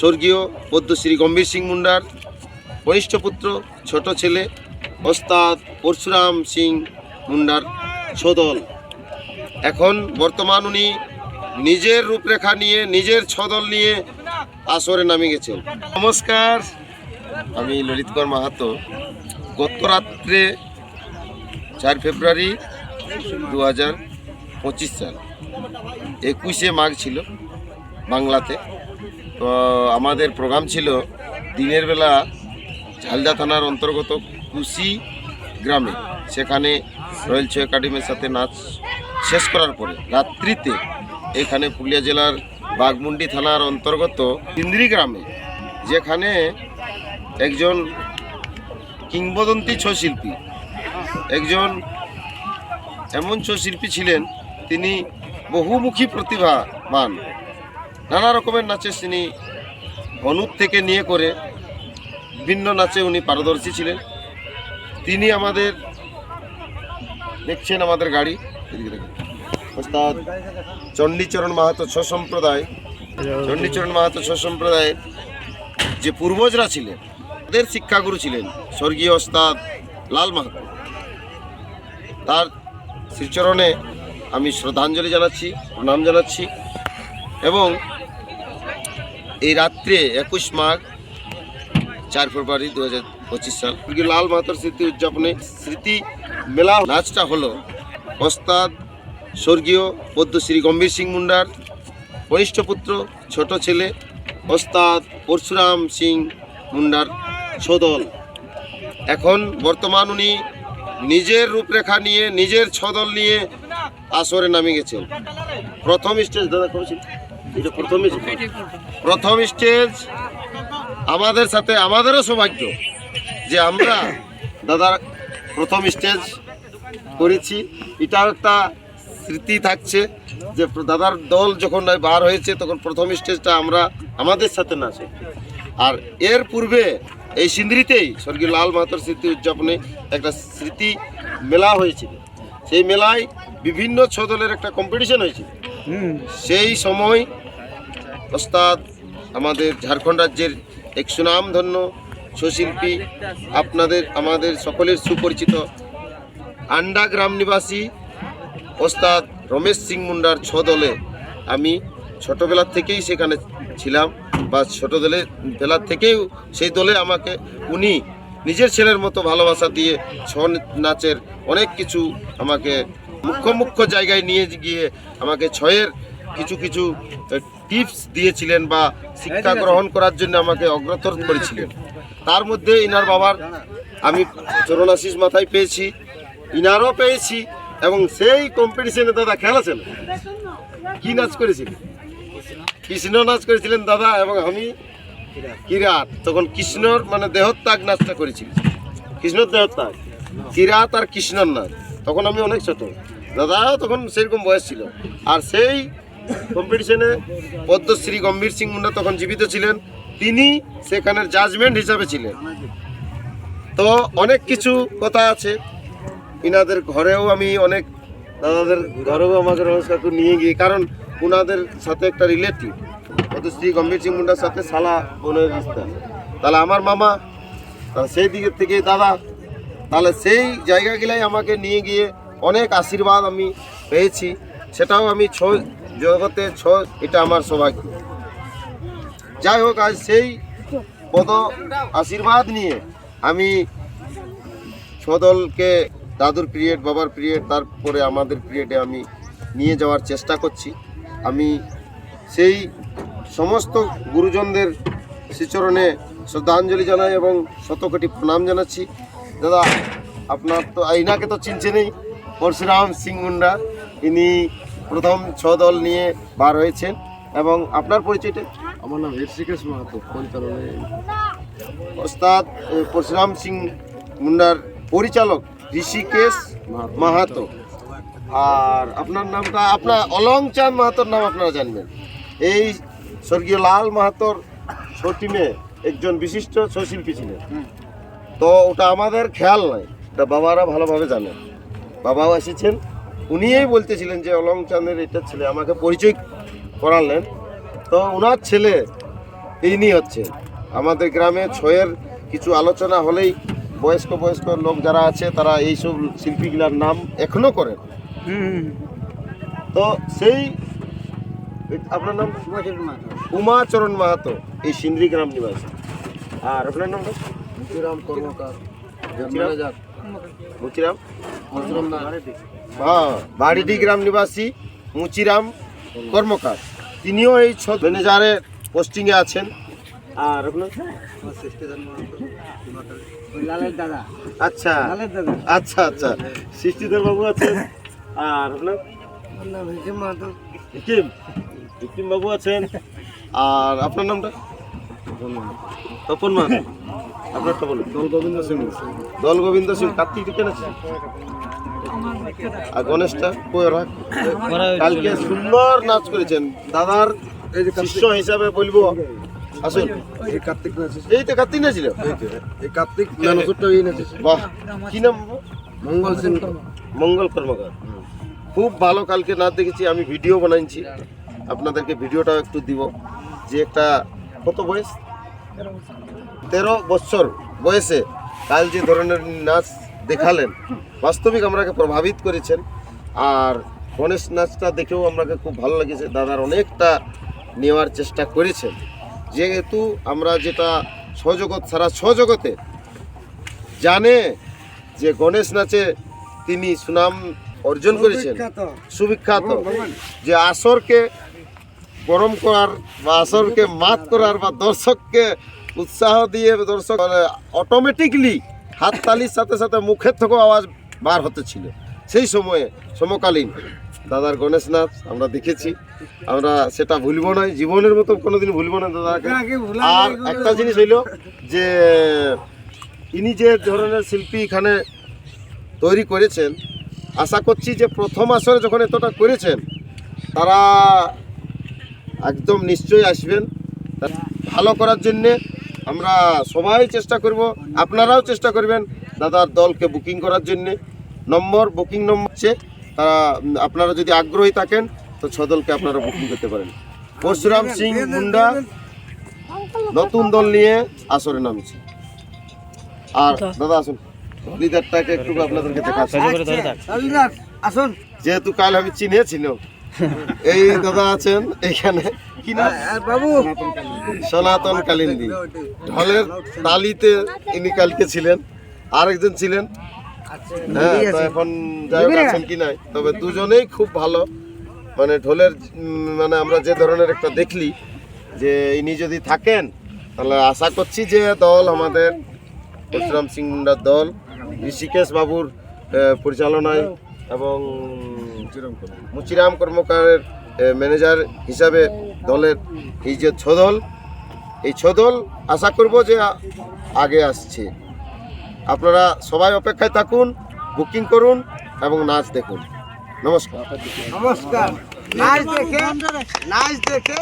স্বর্গীয় পদ্মশ্রী গম্ভীর সিং মুন্ডার কনিষ্ঠ পুত্র, ছোট ছেলে ওস্তাদ পরশুরাম সিং মুন্ডার সদল। এখন বর্তমান উনি নিজের রূপরেখা নিয়ে, নিজের ছদল নিয়ে আসরে নামে গেছেন। নমস্কার, আমি ললিত ললিতকর মাহাতো। গত রাত্রে চার ফেব্রুয়ারি দু হাজার পঁচিশ সাল, একুশে মাঘ ছিল বাংলাতে। তো আমাদের প্রোগ্রাম ছিল দিনের বেলা ঝালদা থানার অন্তর্গত কুশি গ্রামে। সেখানে রয়্যাল ছো একাডেমির সাথে নাচ শেষ করার পরে রাত্রিতে এখানে পুরুলিয়া জেলার বাগমুন্ডি থানার অন্তর্গত ইন্দ্রি গ্রামে, যেখানে একজন কিংবদন্তি ছৌ শিল্পী একজন এমন ছৌ শিল্পী ছিলেন, তিনি বহুমুখী প্রতিভাবান। নানা রকমের নাচে তিনি অনুপ থেকে নিয়ে করে বিভিন্ন নাচে উনি পারদর্শী ছিলেন। তিনি আমাদের দেখছেন আমাদের গাড়ি। ওস্তাদ চণ্ডীচরণ মাহাতো ছ সম্প্রদায়, চণ্ডীচরণ মাহাতো ছ সম্প্রদায়ের যে পূর্বজরা ছিলেন, তাদের শিক্ষাগুরু ছিলেন স্বর্গীয় ওস্তাদ লাল মাহাতো। তার শ্রীচরণে আমি শ্রদ্ধাঞ্জলি জানাচ্ছি, প্রণাম জানাচ্ছি এবং এই রাত্রে একুশ মাঘ, চার ফেব্রুয়ারি দু হাজার পঁচিশ সাল লাল মাহাতোর স্মৃতি উদযাপনে স্মৃতি মেলা নাচটা হলো। ওস্তাদ, স্বর্গীয় পদ্মশ্রী গম্ভীর সিং মুন্ডার কনিষ্ঠ পুত্র, ছোট ছেলে, ওস্তাদ পরশুরাম সিং মুন্ডার সদল। এখন বর্তমান উনি নিজের রূপরেখা নিয়ে, নিজের ছদল নিয়ে আসরে নামে গেছেন। প্রথম স্টেজ দাদা করেছিল এটা প্রথম স্টেজ প্রথম স্টেজ আমাদের সাথে আমাদেরও সৌভাগ্য যে আমরা দাদার প্রথম স্টেজ করেছি। এটাও একটা স্মৃতি থাকছে যে দাদার দল যখন বার হয়েছে তখন প্রথম স্টেজটা আমরা আমাদের সাথে নাচে আর এর পূর্বে এই সিন্দ্রিতেই স্বর্গীয় লাল মাহাতোর স্মৃতি উদযাপনে একটা স্মৃতি মেলা হয়েছিল। সেই মেলায় বিভিন্ন ছদলের একটা কম্পিটিশন হয়েছিল। সেই সময় ওস্তাদ, আমাদের ঝাড়খণ্ড রাজ্যের এক সুনামধন্য সুশিল্পী আপনাদের, আমাদের সকলের সুপরিচিত আন্ডা গ্রাম নিবাসী ওস্তাদ রমেশ সিং মুন্ডার ছ দলে আমি ছোটোবেলার থেকেই সেখানে ছিলাম বা ছোটো দলে বেলার থেকেই সেই দলে আমাকে, উনি নিজের ছেলের মতো ভালোবাসা দিয়ে ছৌ নাচের অনেক কিছু আমাকে মুখ্য মুখ্য জায়গায় নিয়ে গিয়ে আমাকে ছয়ের কিছু কিছু টিপস দিয়েছিলেন বা শিক্ষা গ্রহণ করার জন্য আমাকে অগ্রসর করেছিলেন। তার মধ্যে ইনার বাবার আমি চরণাশিস মাথায় পেয়েছি ইনারও পেয়েছি এবং সেই কম্পিটিশনে দাদা খেলেছেন। কি নাচ করেছিলেন? কৃষ্ণ নাচ করেছিলেন দাদা এবং আমি কিরাত। তখন কৃষ্ণর মানে দেহত্যাগ নাচটা করেছিলাম। কৃষ্ণর দেহত্যাগ কিরাত আর কৃষ্ণর নাচ। তখন আমি অনেক ছোট। দাদা তখন সেরকম বয়স ছিল। আর সেই কম্পিটিশনে পদ্মশ্রী গম্ভীর সিং মুন্ডা তখন জীবিত ছিলেন। তিনি সেখানের জাজমেন্ট হিসাবে ছিলেন। তো অনেক কিছু কথা আছে। ইনাদের ঘরেও আমি অনেক দাদাদের ঘরেও আমাকে রমেশ নিয়ে গিয়ে, কারণ ওনাদের সাথে একটা রিলেটিভ পদ্মশ্রী গম্ভীর সিং মুন্ডার সাথে সালা বোনের রিস্তা তাহলে আমার মামা সেই দিকের থেকে দাদা। তাহলে সেই জায়গাগুলাই আমাকে নিয়ে গিয়ে অনেক আশীর্বাদ আমি পেয়েছি। সেটাও আমি ছ জগতে ছ, এটা আমার সৌভাগ্য। যাই হোক, আজ সেই পদ আশীর্বাদ নিয়ে আমি ছদলকে দাদুর পিরিয়ড, বাবার পিরিয়ড, তারপরে আমাদের পিরিয়ডে আমি নিয়ে যাওয়ার চেষ্টা করছি। আমি সেই সমস্ত গুরুজনদের শ্রীচরণে শ্রদ্ধাঞ্জলি জানাই এবং শতকোটি প্রণাম জানাচ্ছি। দাদা, আপনার তো আইনাকে তো চিনছেনই পরশুরাম সিং মুন্ডা, ইনি প্রথম ছ দল নিয়ে বার হয়েছেন এবং আপনার পরিচয়টা? আমার নাম ঋষিকেশ মাহাতো পরিচালনায়। ওস্তাদ পরশুরাম সিং মুন্ডার পরিচালক ঋষিকেশ মাহাতো। আর আপনার নামটা আপনার অলং চাঁদ মাহাতোর নাম আপনারা জানবেন। এই স্বর্গীয় লাল মাহাতোর টিমে একজন বিশিষ্ট সশিল্পী ছিলেন। তো ওটা আমাদের খেয়াল নয় এটা বাবারা ভালোভাবে জানেন। বাবাও এসেছেন উনিই বলতেছিলেন যে অলং চাঁদের এটা ছেলে আমাকে পরিচয় করালেন। তো ওনার ছেলে ইনি হচ্ছে আমাদের গ্রামে ছয়ের কিছু আলোচনা হলেই বয়স্ক বয়স্ক লোক যারা আছে তারা এইসব শিল্পীগুলার নাম এখনও করেন। তো সেই আপনার নাম? উমাচরণ মাহাতো এই সিন্দ্রি গ্রাম নিবাসী। আর আপনার নাম? কর্মকার মুচিরাম? মুচিরাম? হ্যাঁ বাড়িডি গ্রাম নিবাসী মুচিরাম কর্মকার। তিনিও এই ছ ম্যানেজারের পোস্টিংয়ে আছেন। আর আপনার দাদা। আচ্ছা। আচ্ছা আচ্ছা। সৃষ্টিধর বাবু আছেন। আর আপনার হিকিম হিকিম। বাবু আছেন। আর আপনার নামটা? তপন মা আপনারটা বলুন দল গোবিন্দ সিং। দল গোবিন্দ সিং। কার্তিক কেন আছে আর গণেশটা কই রাখ কালকে সুন্দর নাচ করেছেন। দাদার এই যে শিষ্য হিসাবে বলব। আসুন। এই কার্তিক নাচে এই তো কার্তিক না ছিল এই কার্তিক নাচটা এই নাচে বাহ কি নাম মঙ্গল সিং মঙ্গল কর্মকার। খুব ভালো কালকে নাচ দেখেছি আমি ভিডিও বানাইছি। আপনাদেরকে ভিডিওটা একটু দিব। যে একটা কত বয়স? তেরো বছর বয়সে কাল যে ধরনের নাচ দেখালেন। বাস্তবিক আমরাকে প্রভাবিত করেছেন। আর গণেশ নাচটা দেখেও আমাকে খুব ভালো লেগেছে। দাদার অনেকটা নেওয়ার চেষ্টা করেছেন। যেহেতু আমরা যেটা সহজগৎ সারা সহজগতে জানে যে গণেশ নাচে তিনি সুনাম অর্জন করেছেন। সুবিখ্যাত। যে আসরকে গরম করার বা আসরকে মাত করার বা দর্শককে উৎসাহ দিয়ে দর্শক অটোমেটিকলি হাততালির সাথে সাথে মুখের থেকেও আওয়াজ বার হতে ছিল। সেই সময়ে সমকালীন দাদার গণেশ নাচ আমরা দেখেছি। আমরা সেটা ভুলবো না জীবনের মতো কোনোদিন ভুলব না দাদাকে। আর একটা জিনিস হইল যে ইনি যে ধরনের শিল্পী এখানে তৈরি করেছেন আশা করছি যে প্রথম আসরে যখন এতটা করেছেন তারা একদম নিশ্চয়ই আসবেন। ভালো করার জন্যে আমরা সবাই চেষ্টা করব আপনারাও চেষ্টা করবেন দাদার দলকে বুকিং করার জন্যে নম্বর বুকিং নম্বর হচ্ছে তারা আপনারা যদি আগ্রহী থাকেন তো ছদলকে আপনারা বুকিং করতে পারেন পরশুরাম সিং মুন্ডা নতুন দল নিয়ে আসরে নামছে আর দাদা আসুন লিডারটাকে একটু আপনাদেরকে দেখাচ্ছি আসুন যেহেতু কাল আমি চিনেছিল এই দাদা আছেন নাম? বাবু। সনাতন কালিন্দী। ঢলের তালিতে ইনি কালকে ছিলেন আরেকজন ছিলেন। হ্যাঁ এখন যাই হোক আছেন কি নাই? তবে দুজনেই খুব ভালো। মানে ঢোলের মানে আমরা যে ধরনের একটা দেখলি যে ইনি যদি থাকেন তাহলে আশা করছি যে দল আমাদের পরশুরাম সিং মুন্ডার দল ঋষিকেশ বাবুর পরিচালনায় এবং মুচিরাম কর্মকারের ম্যানেজার হিসাবে দলের এই যে ছদল এই ছদল আশা করব যে আগে আসছে। আপনারা সবাই অপেক্ষায় থাকুন বুকিং করুন এবং নাচ দেখুন। নমস্কার। নমস্কার। নাচ দেখে নাচ দেখে